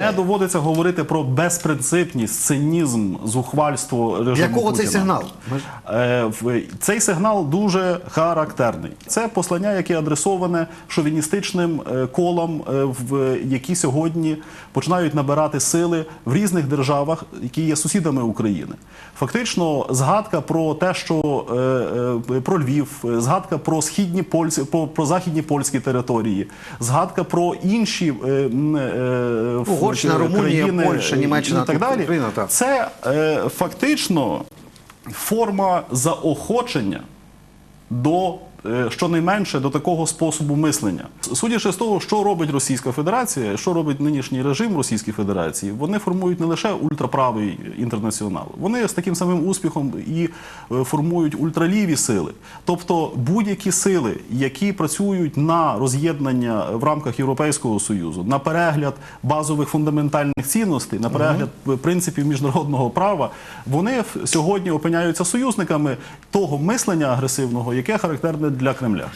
Не доводиться говорити про безпринципність, цинізм, зухвальство режиму Для кого цей сигнал? Ми Е, Цей сигнал дуже характерний. Це послання, яке адресоване шовіністичним е, колам, е, які сьогодні починають набирати сили в різних державах, які є сусідами України. Фактично, згадка про те, що про Львів, згадка про східні польські, про, про західні польські території, згадка про інші в- Угорщина, Румунія, країни Польща, Німеччина, і так далі. Україна, так. Це е, фактично форма заохочення до е, щонайменше до такого способу мислення. Судячи з того, що робить Російська Федерація, що робить нинішній режим Російської Федерації, вони формують не лише ультраправий інтернаціонал, вони з таким самим успіхом і е, формують ультраліві сили. Тобто будь-які сили, які працюють на роз'єднання в рамках Європейського союзу, на перегляд базових фундаментальних цінностей, на перегляд е, принципів міжнародного права, вони сьогодні опиняються союзниками того мислення агресивного, яке характерне для Кремля.